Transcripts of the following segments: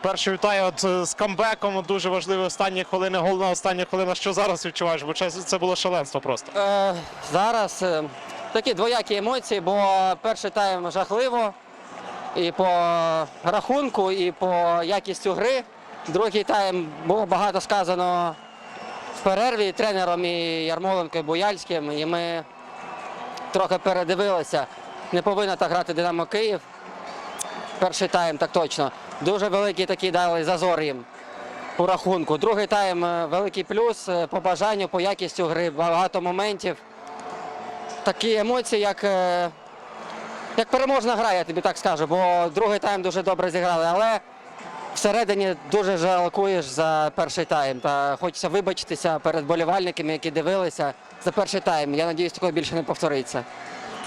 Перше вітаю от е, з камбеком. Дуже важливі останні хвилини, гол на останні хвилина. Що зараз відчуваєш? Бо це було шаленство просто. Е, зараз е, такі двоякі емоції, бо перший тайм жахливо і по рахунку, і по якістю гри. Другий тайм було багато сказано в перерві тренером і Ярмоленко, і Буяльським, і ми трохи передивилися. Не повинна так грати Динамо Київ. Перший тайм, так точно. Дуже великий такий дали зазор їм у рахунку. Другий тайм е, великий плюс е, по бажанню, по якістю гри, багато моментів. Такі емоції, як, е, як переможна гра, я тобі так скажу, бо другий тайм дуже добре зіграли, але всередині дуже жалкуєш за перший тайм. Та хочеться вибачитися перед болівальниками, які дивилися за перший тайм. Я сподіваюся, такого більше не повториться.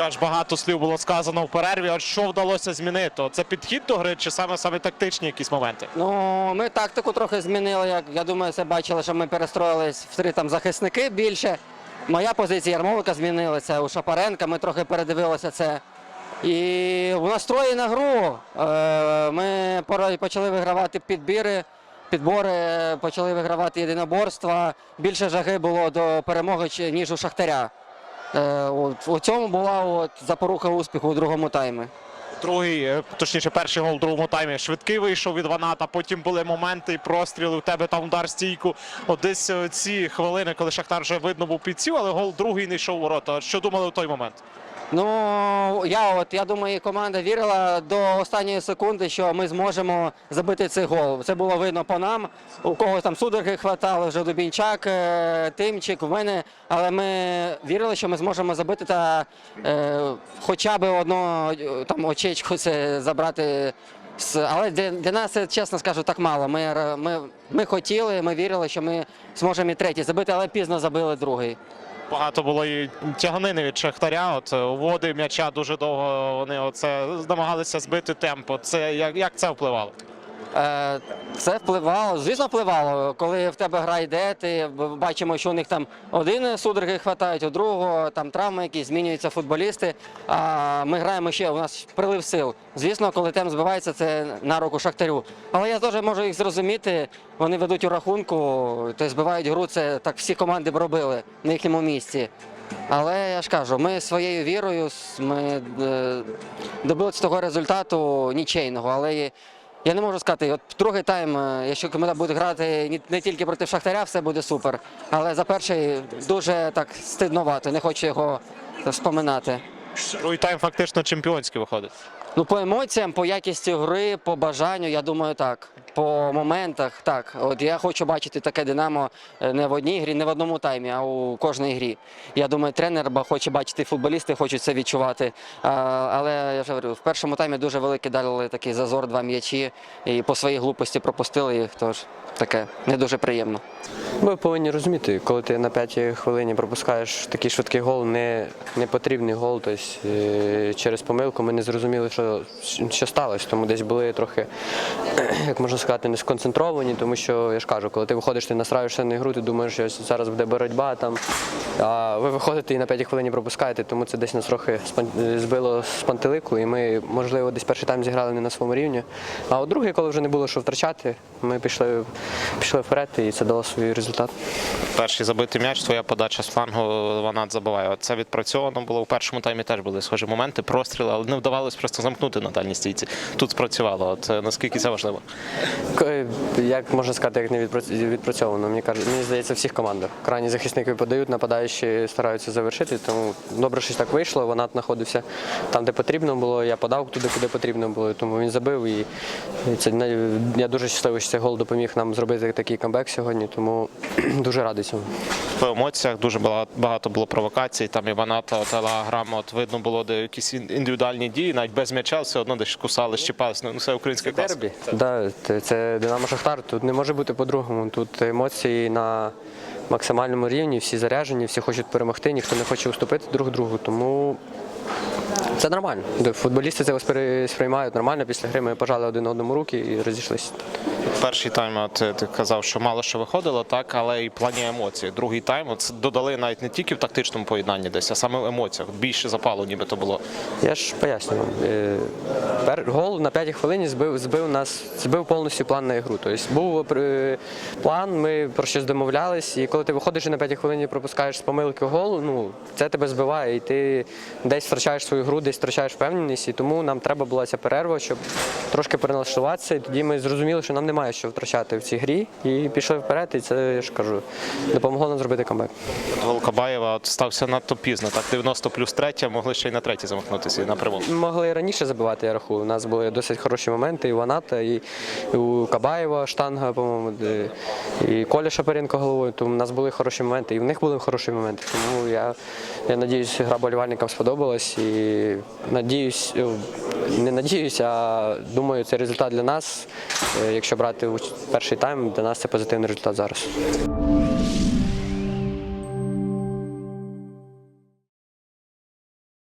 Теж багато слів було сказано в перерві. От що вдалося змінити? Це підхід до гри чи саме саме тактичні якісь моменти? Ну, ми тактику трохи змінили. Як я думаю, це бачили, що ми перестроїлись в три там захисники більше. Моя позиція Ярмолика змінилася у Шапаренка. Ми трохи передивилися це. І в настрої на гру е, ми почали вигравати підбіри, підбори, почали вигравати єдиноборства. Більше жаги було до перемоги, ніж у Шахтаря. Е, у цьому була от, запорука успіху у другому таймі. Другий, е, точніше, перший гол у другому таймі швидкий вийшов від Ваната. Потім були моменти і простріли. У тебе там удар стійку. От десь е, ці хвилини, коли Шахтар вже видно був підсів, але гол другий не йшов у ворота. Що думали у той момент? Ну я от я думаю, команда вірила до останньої секунди, що ми зможемо забити цей гол. Це було видно по нам. У когось там судороги хватало, вже Дубінчак, е, Тимчик, в мене. Але ми вірили, що ми зможемо забити та е, хоча б одну е, там очечку це забрати. Але для, для нас чесно скажу так мало. Ми, ми, ми хотіли, ми вірили, що ми зможемо і третій забити, але пізно забили другий. Багато було і тяганини від Шахтаря. От води м'яча дуже довго вони оце намагалися збити темп. Це як, як це впливало? Е, Це впливало, звісно, впливало. Коли в тебе гра йде, ти бачимо, що у них там один судороги хватають, у другого там травми якісь, змінюються футболісти. А ми граємо ще, у нас прилив сил. Звісно, коли темп збивається, це на руку Шахтарю. Але я теж можу їх зрозуміти. Вони ведуть у рахунку, то збивають гру. Це так всі команди б робили на їхньому місці. Але я ж кажу, ми своєю вірою ми е, добилися того результату нічейного. Але я не можу сказати, от другий тайм, е, якщо команда буде грати не- тільки проти Шахтаря, все буде супер. Але за перший дуже так стидновато, не хочу його вспоминати. Другий тайм фактично чемпіонський виходить. Ну, по емоціям, по якісті гри, по бажанню, я думаю, так. По моментах, так. От я хочу бачити таке Динамо не в одній грі, не в одному таймі, а у кожній грі. Я думаю, тренер хоче бачити, футболісти хочуть це відчувати. А, але я вже говорю, в першому таймі дуже великий дали такий зазор, два м'ячі, і по своїй глупості пропустили їх. Тож таке не дуже приємно. Ви повинні розуміти, коли ти на п'ятій хвилині пропускаєш такий швидкий гол, не, не потрібний гол. Тобто е, через помилку ми не зрозуміли, що, що сталося. Тому десь були трохи, як можна сказати, не сконцентровані, тому що я ж кажу, коли ти виходиш, ти настраюєшся на ігру, ти думаєш, що зараз буде боротьба там. А ви виходите і на п'ятій хвилині пропускаєте, тому це десь нас трохи збило з пантелику, і ми, можливо, десь перший тайм зіграли не на своєму рівні. А от другий, коли вже не було що втрачати, ми пішли, пішли вперед, і це дало свій результат. Перший забитий м'яч, твоя подача з флангу Ванат забиває. Це відпрацьовано було. У першому таймі теж були схожі моменти, простріли, але не вдавалось просто замкнути на дальній стійці. Тут спрацювало. От е, наскільки це важливо? Як можна сказати, як не відпрац- відпрацьовано? Мені кажуть, мені здається, всіх командах. Крайні захисники подають, нападаючі стараються завершити. Тому добре, що так вийшло. Вона знаходився там, де потрібно було. Я подав туди, куди потрібно було. Тому він забив. І це я дуже щасливий, що цей гол допоміг нам зробити такий камбек сьогодні. Тому дуже радий цьому. По емоціях дуже багато, було провокацій. Там і Ваната, от Грама, от видно було, де якісь індивідуальні дії, навіть без м'яча все одно десь кусали, щіпались. Ну, це українське. Дербі. Да, це- це Динамо Шахтар. Тут не може бути по-другому. Тут емоції на максимальному рівні, всі заряжені, всі хочуть перемогти, ніхто не хоче уступити друг другу. Тому це нормально. Футболісти це сприймають нормально. Після гри ми пожали один одному руки і розійшлися. Перший тайм, от ти ти казав, що мало що виходило, так, але і плані емоцій. Другий тайм от додали навіть не тільки в тактичному поєднанні десь, а саме в емоціях. Більше запалу ніби то було. Я ж пояснюю. Е, Гол на п'ятій хвилині збив, збив нас, збив повністю план на ігру. Тобто був е, план, ми про щось домовлялись, і коли ти виходиш і на п'ятій хвилині пропускаєш з помилки гол, ну це тебе збиває, і ти десь втрачаєш свою гру, десь втрачаєш впевненість. І тому нам треба була ця перерва, щоб трошки переналаштуватися. І тоді ми зрозуміли, що нам немає що втрачати в цій грі, і пішли вперед. І це я ж кажу, допомогло нам зробити камбек. Гол Кабаєва стався надто пізно. Так, 90 плюс третя, могли ще й на третій замахнутися і на привод. Могли і раніше забивати, я рахую. У нас були досить хороші моменти. І у Ваната, і у Кабаєва штанга, по-моєму, де- і Коля Шапаренко головою. Тому у нас були хороші моменти, і в них були хороші моменти. Тому я, я надіюсь, гра болівальникам сподобалась. І надіюсь, е, не надіюся, а думаю, це результат для нас. Е, Якщо брати перший тайм, для нас це позитивний результат зараз.